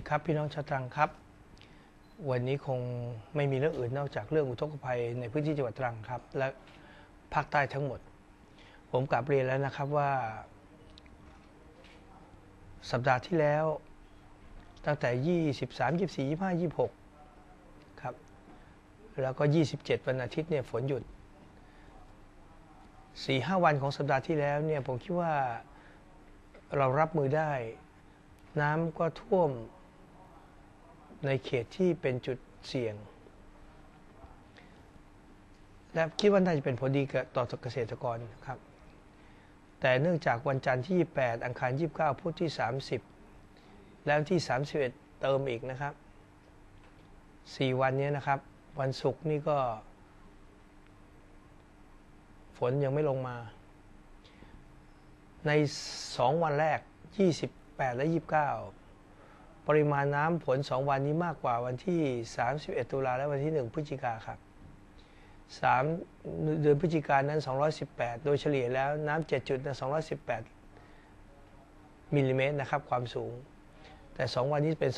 ดีครับพี่น้องชาวตรังครับ วันนี้คงไม่มีเรื่องอื่นนอกจากเรื่องอุทกภัยในพื้นที่จังหวัดตรังครับ และภาคใต้ทั้งหมด ผมกลับเรียนแล้วนะครับว่า สัปดาห์ที่แล้ว ตั้งแต่ 23 24 25 26 ครับ แล้วก็ 27 วันอาทิตย์เนี่ยฝนหยุด 4-5 วันของสัปดาห์ที่แล้วเนี่ยผมคิดว่าเรารับมือได้น้ำก็ท่วม ในเขตที่เป็นจุดเสี่ยง และคิดว่าน่าจะเป็นผลดีกับต่อเกษตรกรครับ แต่เนื่องจากวันจันทร์ที่ 28 อังคาร 29 พุธที่ 30 แล้วที่ 31 เติมอีกนะครับ 4 วันนี้นะครับ วันศุกร์นี่ก็ ฝนยังไม่ลงมา ใน 2 วันแรก 28 และ 29 ปริมาณน้ำฝน2วันนี้มากกว่าวันที่ 31 ตุลาและวันที่ 1 พฤศจิกาครับ 3 เดือนพฤศจิกายนนั้น 218 โดยเฉลี่ยแล้วน้ำ7จุดนะ218มิลลิเมตรนะครับความสูง แต่ 2 วันนี้เป็น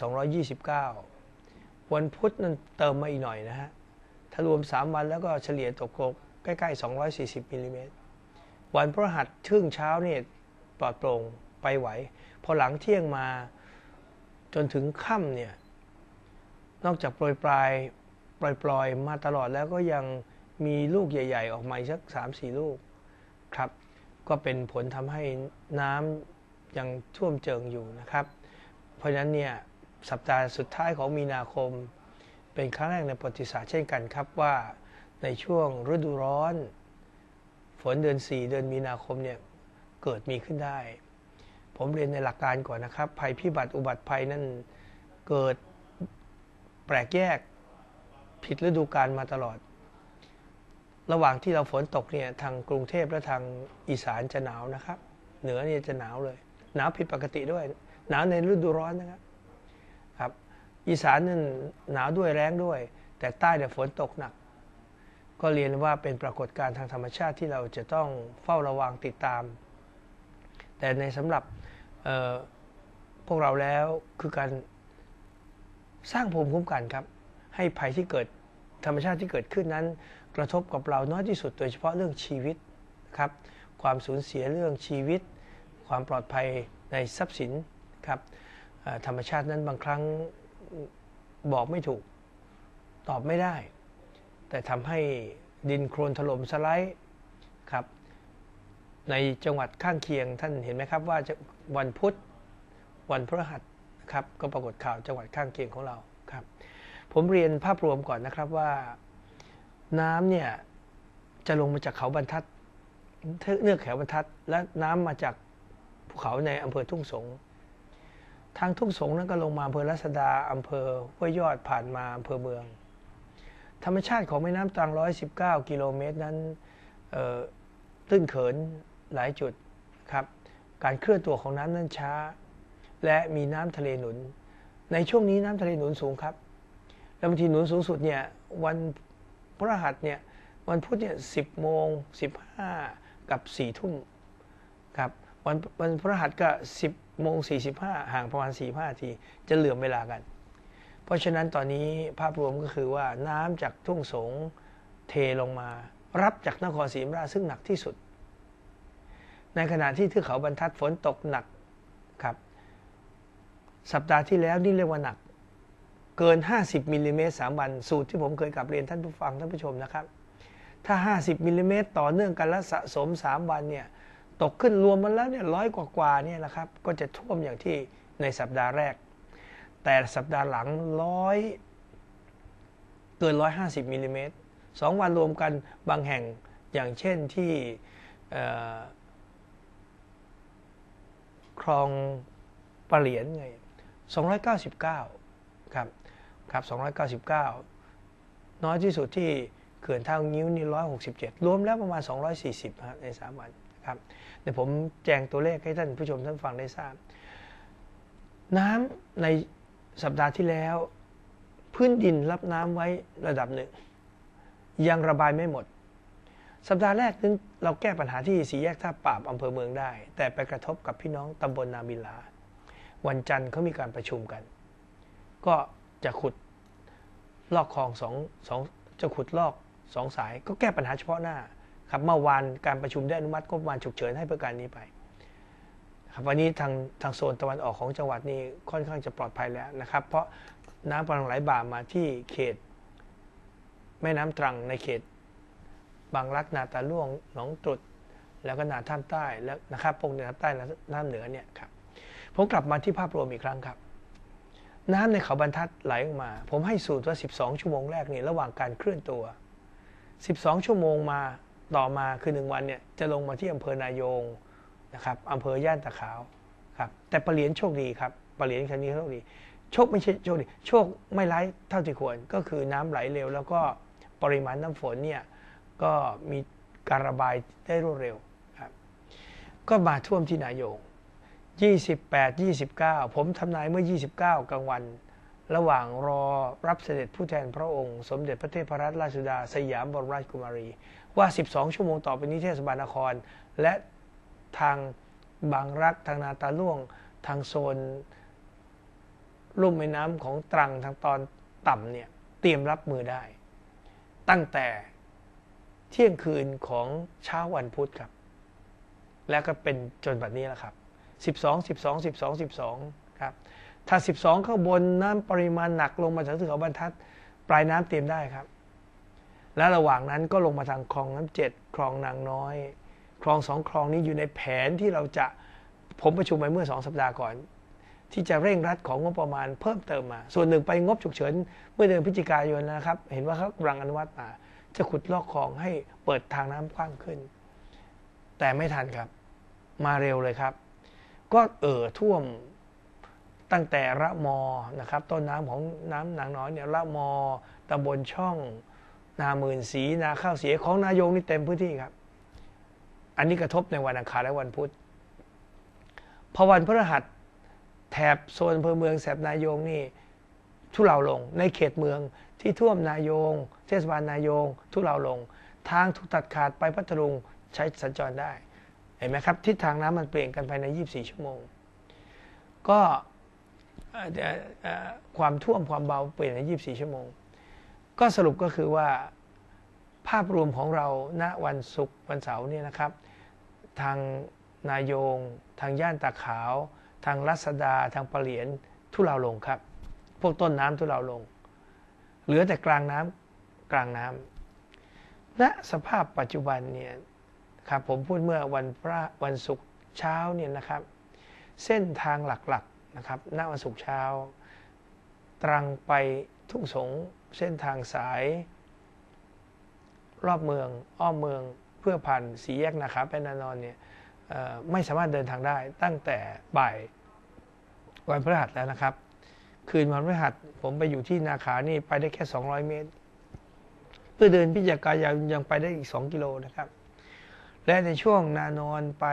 229 วันพุธนั้นเติมมาอีกหน่อยนะฮะ ถ้ารวม 3 วันแล้วก็เฉลี่ยตกใกล้ๆ 240มิลลิเมตรวันพฤหัสช่งเช้าเนี่ยปลอดโปร่งไปไหว พอหลังเที่ยงมา จนถึงค่ำเนี่ย นอกจากโปรยปลายปล่อยปลอยมาตลอดแล้วก็ยังมีลูกใหญ่ ๆ ออกมาสักสามสี่ลูกครับ ก็เป็นผลทำให้น้ำยังท่วมเจิงอยู่นะครับ เพราะฉะนั้นเนี่ยสัปดาห์สุดท้ายของมีนาคม เป็นครั้งแรกในประวัติศาสตร์เช่นกันครับว่าในช่วงฤดูร้อน ฝนเดือน 4 เดือนมีนาคมเนี่ยเกิดมีขึ้นได้ ผมเรียนในหลักการก่อนนะครับ ภัยพิบัติอุบัติภัยนั่นเกิดแปลกแยกผิดฤดูกาลมาตลอด ระหว่างที่เราฝนตกเนี่ยทางกรุงเทพและทางอีสานจะหนาวนะครับ เหนือเนี่ยจะหนาวเลย หนาวผิดปกติด้วย หนาวในฤดูร้อนนะครับครับ อีสานนั่นหนาวด้วยแรงด้วย แต่ใต้เนี่ยฝนตกหนัก ก็เรียนว่าเป็นปรากฏการณ์ทางธรรมชาติที่เราจะต้องเฝ้าระวังติดตาม แต่ในสำหรับ พวกเราแล้วคือการสร้างภูมิคุ้มกันครับ ให้ภัยที่เกิดธรรมชาติที่เกิดขึ้นนั้น กระทบกับเราน้อยที่สุด โดยเฉพาะเรื่องชีวิตครับ ความสูญเสียเรื่องชีวิต ความปลอดภัยในทรัพย์สินครับธรรมชาตินั้นบางครั้งบอกไม่ถูก ตอบไม่ได้ แต่ทำให้ดินโครนถล่มสไลด์ครับ ในจังหวัดข้างเคียงท่านเห็นไหมครับว่าวันพุธวันพฤหัสครับก็ปรากฏข่าวจังหวัดข้างเคียงของเราครับ ผมเรียนภาพรวมก่อนนะครับว่าน้ำเนี่ยจะลงมาจากเขาบรรทัดเนื้อแขวบรรทัด และน้ำมาจากภูเขาในอำเภอทุ่งสงทางทุ่งสงนั้นก็ลงมาอำเภอรัศดาอำเภอห้วยยอดผ่านมาอำเภอเมือง ธรรมชาติของแม่น้ำตรัง119 กิโลเมตรนั้นตื้นเขิน หลายจุดครับการเคลื่อนตัวของน้ำนั้นช้า และมีน้ำทะเลหนุน ในช่วงนี้น้ำทะเลหนุนสูงครับแล้วบางทีหนุนสูงสุดเนี่ยวันพระหัสเนี่ยวันพุธเนี่ยสิบโมงสิบห้ากับสี่ทุ่มครับวันวันพระหัสก็สิบโมงสี่สิบห้าห่างประมาณสี่ห้าทีจะเหลื่อมเวลากัน เพราะฉะนั้นตอนนี้ภาพรวมก็คือว่าน้ำจากทุ่งสงเทลงมา รับจากนครศรีธรรมราชซึ่งหนักที่สุด ในขณะที่เทือกเขาบรรทัดฝนตกหนักครับ สัปดาห์ที่แล้วนี่เรียกว่าหนัก เกิน 50มิลลิเมตร3วันสูตรที่ผมเคยกลับเรียนท่านผู้ฟังท่านผู้ชมนะครับ ถ้า 50มิลลิเมตรต่อเนื่องกันและสะสม 3 วันเนี่ยตกขึ้นรวมมันแล้วเนี่ยร้อยกว่าๆเนี่ยแหละครับ ก็จะท่วมอย่างที่ในสัปดาห์แรก แต่สัปดาห์หลังร้อยเกิน 150มิลลิเมตรสองวันรวมกันบางแห่งอย่างเช่นที่ คลองปลาเหรียญไง 299 ครับ ครับ 299 น้อยที่สุดที่เขื่อนท่างิ้วนี่ 167 รวมแล้วประมาณ 240ครับใน 3 วันครับเดี๋ยวผมแจงตัวเลขให้ท่านผู้ชมท่านฟังได้ทราบ น้ำในสัปดาห์ที่แล้ว พื้นดินรับน้ำไว้ระดับหนึ่ง ยังระบายไม่หมด สัปดาห์แรกนั้นเราแก้ปัญหาที่สีแยกท่าปราบอำเภอเมืองได้ แต่ไปกระทบกับพี่น้องตำบลนาบิลา วันจันทร์เขามีการประชุมกัน ก็จะขุดลอกคลองสองสองจะขุดลอกสองสาย ก็แก้ปัญหาเฉพาะหน้าครับเมื่อวานการประชุมได้อนุมัติก็ประมาณฉุกเฉินให้เพื่อการนี้ไปครับวันนี้ทางทางโซนตะวันออกของจังหวัดนี้ค่อนข้างจะปลอดภัยแล้วนะครับ เพราะน้ำกำลังไหลบ่ามาที่เขต แม่น้ำตรังในเขต บางรักนาตาล่วงหนองตรุดแล้วก็นาท่ามใต้แล้วนะครับพงในท่าใต้และน้ำเหนือเนี่ยครับผมกลับมาที่ภาพรวมอีกครั้งครับ น้ำในเขาบรรทัดไหลออกมา ผมให้สูตรว่า 12 ชั่วโมงแรกนี่ระหว่างการเคลื่อนตัว 12 ชั่วโมงมาต่อมาคือหนึ่งวันเนี่ยจะลงมาที่อำเภอนายงนะครับอำเภอย่านตะขาวครับแต่ปรเหลียนโชคดีครับปรเหลียนครั้งนี้โชคดี โชคไม่ใช่โชคดีโชคไม่ร้ายเท่าที่ควรก็คือน้ำไหลเร็ว แล้วก็ปริมาณน้ำฝนเนี่ย ก็มีการระบายได้รวดเร็วครับก็มาท่วมที่นายง 28 29 ผมทำนายเมื่อ 29 กลางวัน ระหว่างรอรับเสด็จผู้แทนพระองค์ สมเด็จพระเทพรัตนราชสุดา สยามบรมราชกุมารี ว่า 12 ชั่วโมงต่อไปนี้เทศบาลนคร และทางบางรักทางนาตาล่วงทางโซนลุ่มแม่น้ำของตรังทางตอนต่ำเนี่ยเตรียมรับมือได้ ตั้งแต่ เที่ยงคืนของเช้าวันพุธครับ แล้วก็เป็นจนแบบนี้แล้วครับ 12 12 12 12ครับถ้า 12 ข้างบนน้ำปริมาณหนักลงมาจากเทือกเขาบรรทัด ปลายน้ำเตรียมได้ครับ และระหว่างนั้นก็ลงมาทางคลองน้ำเจ็ดคลองนางน้อย คลองสองคลองนี้อยู่ในแผนที่เราจะผมประชุมไปเมื่อสองสัปดาห์ก่อน ที่จะเร่งรัดของงบประมาณเพิ่มเติมมา ส่วนหนึ่งไปงบฉุกเฉิน เมื่อเดือนพฤศจิกายนนะครับ เห็นว่าเขากำลังอนุมัติมา จะขุดลอกคลองให้เปิดทางน้ำกว้างขึ้น แต่ไม่ทันครับ มาเร็วเลยครับ ก็เอ่อท่วมตั้งแต่ระมอนะครับ ต้นน้ำของน้ำนางน้อยเนี่ยระมอตำบลช่อง นาหมื่นสีนาข้าวเสียของนายงนี่เต็มพื้นที่ครับ อันนี้กระทบในวันอังคารและวันพุธพอวันพฤหัสแถบโซนอำเภอเมืองแสบนายงนี่ ทุเลาลง ในเขตเมืองที่ท่วมนายง เทศบาลนายง ทุเลาลง ทางถูกตัดขาดไปพัทลุงใช้สัญจรได้ เห็นไหมครับ ทิศทางน้ำมันเปลี่ยนกันภายใน 24 ชั่วโมง ก็ความท่วมความเบาเปลี่ยนใน 24 ชั่วโมง ก็สรุปก็คือว่าภาพรวมของเราณวันศุกร์วันเสาร์เนี่ยนะครับ ทางนายง ทางย่านตาขาว ทางรัศดา ทางปะเหลียนทุเลาลงครับ พวกต้นน้ำทุเลาลง เหลือแต่กลางน้ำกลางน้ำณสภาพปัจจุบันเนี่ยครับผมพูดเมื่อวันพระวันศุกร์เช้าเนี่ยนะครับ เส้นทางหลักๆนะครับณวันศุกร์เช้า ตรังไปทุ่งสงเส้นทางสาย รอบเมืองอ้อมเมืองเพื่อผ่านสีแยกนะครับเป็นนอนเนี่ยไม่สามารถเดินทางได้ตั้งแต่บ่ายวันพฤหัสแล้วนะครับ คืนวันพฤหัส ผมไปอยู่ที่นาขานี่ไปได้แค่ 200 เมตร เพื่อเดินพิจารณายังไปได้อีก 2 กิโลนะครับ และในช่วงนานอนไป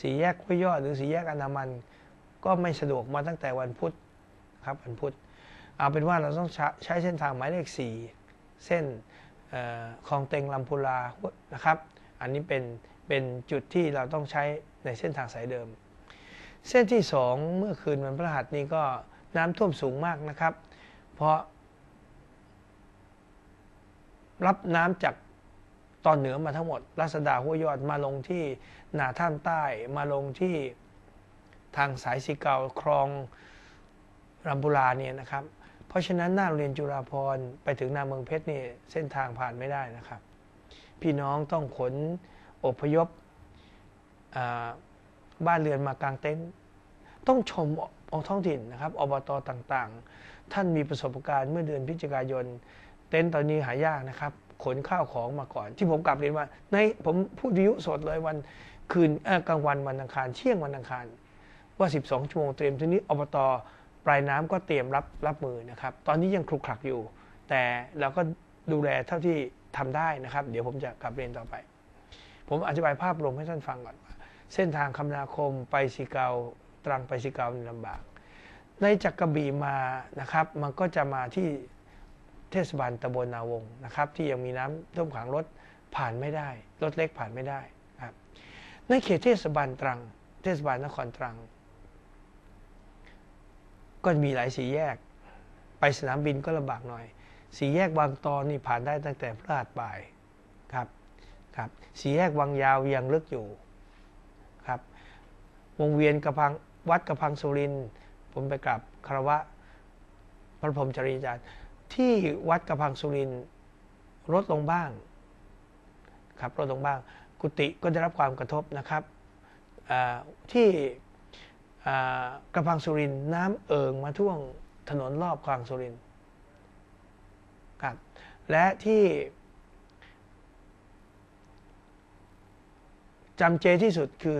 สีแยกห้วยยอดหรือสีแยกอนามัน ก็ไม่สะดวกมาตั้งแต่วันพุธครับวันพุธเอาเป็นว่าเราต้องใช้เส้นทางหมายเลข 4 เส้นคลองเต็งลำพูลานะครับ อันนี้เป็นเป็นจุดที่เราต้องใช้ในเส้นทางสายเดิม เส้นที่สองเมื่อคืนวันพฤหัสนี้ก็ น้ำท่วมสูงมากนะครับ เพราะ รับน้ำจากตอนเหนือมาทั้งหมดรัศดาหัวยอดมาลงที่นาท่ามใต้มาลงที่ทางสายสีเกาคลองรัมบุราเนี่ยนะครับ เพราะฉะนั้นหน้าโรงเรียนจุฬาภรไปถึงนาเมืองเพชรนี่เส้นทางผ่านไม่ได้นะครับ พี่น้องต้องขนอพยพบ้านเรือนมากลางเต็นท์ ต้องชมองท้องถิ่นนะครับอบตต่างๆ ท่านมีประสบการณ์เมื่อเดือนพฤศจิกายน เต็นท์ตอนนี้หายากนะครับ ขนข้าวของมาก่อน ที่ผมกลับเรียนว่าในผมพูดวิวสดเลยวันคืนกลางวันวันอังคารเที่ยงวันอังคาร ว่า 12 ชั่วโมงเตรียมทีนี้อบตปลายน้ำก็เตรียมรับรับมือนะครับ ตอนนี้ยังคลุกคลักอยู่ แต่เราก็ดูแลเท่าที่ทำได้นะครับ เดี๋ยวผมจะกลับเรียนต่อไป ผมอธิบายภาพรวมให้ท่านฟังก่อน เส้นทางคมนาคมไปสีเกา ตรังไปสีเกาลำบาก ในจักกระบี่มานะครับ มันก็จะมาที่เทศบาลตำบลนาวงนะครับ ที่ยังมีน้ำท่วมขังรถผ่านไม่ได้ รถเล็กผ่านไม่ได้ครับในเขตเทศบาลตรัง เทศบาลนครตรัง ก็มีหลายสีแยก ไปสนามบินก็ลำบากหน่อย สี่แยกบางตอนนี่ผ่านได้ตั้งแต่พฤหัสบ่ายครับครับสี่แยกวังยาวยังลึกอยู่ครับวงเวียนกระพัง วัดกระพังสุริน ผมไปกราบคารวะ พระพรหมจริยาจารย์ ที่วัดกระพังสุรินร์ลดลงบ้างครับลดลงบ้าง กุฏิก็ได้รับความกระทบนะครับที่กระพังสุรินน้ำเอิงมาท่วงถนนรอบกลางสุรินครับและที่จำเจที่สุดคือ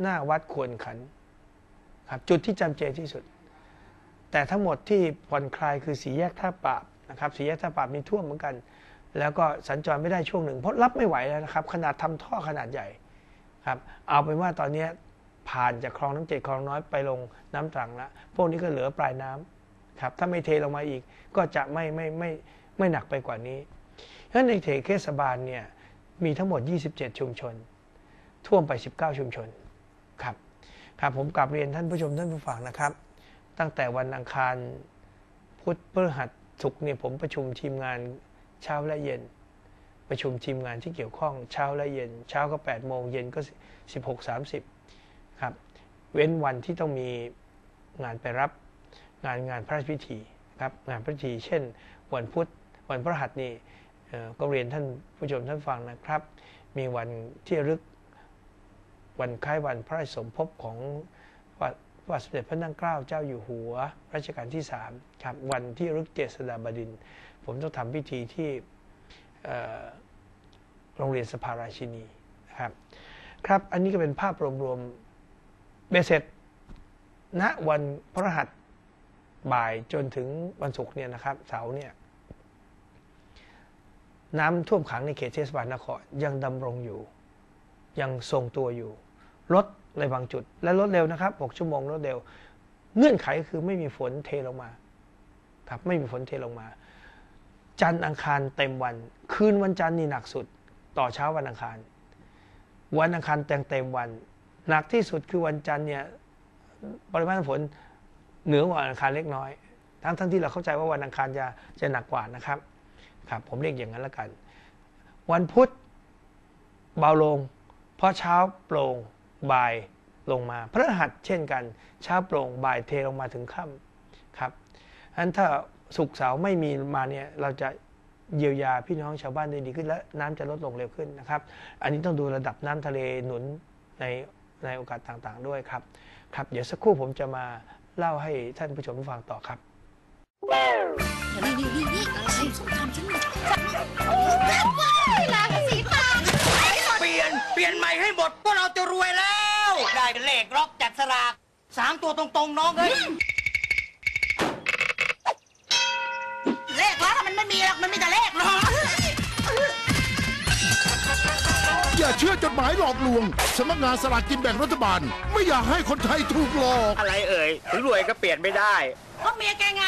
หน้าวัดควรขัน ครับจุดที่จำเจที่สุด แต่ทั้งหมดที่ผ่อนคลายคือสีแยกท่าปราบนะครับสีแยกท่าปราบมีท่วมเหมือนกัน แล้วก็สัญจรไม่ได้ช่วงหนึ่งเพราะรับไม่ไหวแล้วนะครับ ขนาดทำท่อขนาดใหญ่ครับเอาเป็นว่าตอนนี้ผ่านจากคลองน้ำเจ็ดคลองน้อยไปลงน้ำตรังแล้วพวกนี้ก็เหลือปลายน้ำครับถ้าไม่เทลงมาอีกก็จะไม่ไม่ไม่ไม่หนักไปกว่านี้เพราะฉะนั้นในเขตเทศบาลเนี่ยมีทั้งหมด 27 ชุมชน ท่วมไป 19 ชุมชน ครับผมกลับเรียนท่านผู้ชมท่านผู้ฟังนะครับ ตั้งแต่วันอังคารพุธพฤหัสศุกร์เนี่ยผมประชุมทีมงานเช้าและเย็น ประชุมทีมงานที่เกี่ยวข้องเช้าและเย็น เช้าก็8โมงเย็นก็ 16.30ครับเว้นวันที่ต้องมีงานไปรับงานงานพระราชพิธีครับงานพระราชพิธีเช่น วันพุธวันพฤหัสนี่ก็เรียนท่านผู้ชมท่านฟังนะครับ มีวันที่รึก วันคล้ายวันพระราชสมภพของพระพระบาสมเด็จพระนั่งเกล้าเจ้าอยู่หัวรัชกาลที่3ครับวันที่ระลึกเจษฎาบดิน ผมต้องทำพิธีที่โรงเรียนสภาราชินีนะครับครับ อันนี้ก็เป็นภาพรวมๆเบสเสร็จณวันพระหัสบ่ายจนถึงวันศุกร์เนี่ยนะครับเสาร์เนี่ยน้ำท่วมขังในเขตเทศบาลนครยังดำรงอยู่ ยังทรงตัวอยู่ ลดในบางจุด และลดเร็วนะครับ 6 ชั่วโมงลดเร็ว เงื่อนไขคือไม่มีฝนเทลงมาครับไม่มีฝนเทลงมา จันทร์อังคารเต็มวัน คืนวันจันทร์นี่หนักสุด ต่อเช้าวันอังคาร วันอังคารเต็มเต็มวัน หนักที่สุดคือวันจันทร์เนี่ยปริมาณฝนเหนือกว่าวันอังคารเล็กน้อย ทั้งทั้งที่เราเข้าใจว่าวันอังคารจะจะหนักกว่านะครับครับ ผมเรียกอย่างนั้นละกัน วันพุธเบาลง เพราะเช้าโปร่ง บ่ายลงมา พระรหัสเช่นกันเช้าโปร่งบ่ายเทลงมาถึงค่ำครับฉะนั้นถ้าสุกเสาร์ไม่มีมาเนี่ยเราจะเยียวยาพี่น้องชาวบ้านได้ดีขึ้นและน้ำจะลดลงเร็วขึ้นนะครับ อันนี้ต้องดูระดับน้ำทะเลหนุนในในโอกาสต่างๆด้วยครับ ครับเดี๋ยวสักครู่ผมจะมาเล่าให้ท่านผู้ชมฟังต่อครับนี่นี่นี่นี่อะไรสงครามฉันมีโใหม่ให้หมดพวกเราจะรวยแล้ว ได้เป็นเลขล็อกจัดสลากสามตัวตรงๆน้องเอ้ยเลขล้อมันไม่มีหรอกมันมีแต่เลขเนาะอย่าเชื่อจดหมายหลอกลวงสำนักงานสลากกินแบ่งรัฐบาล ไม่อยากให้คนไทยถูกหลอก อะไรเอ่ยถึงรวยก็เปลี่ยนไม่ได้ ก็เมียแกไง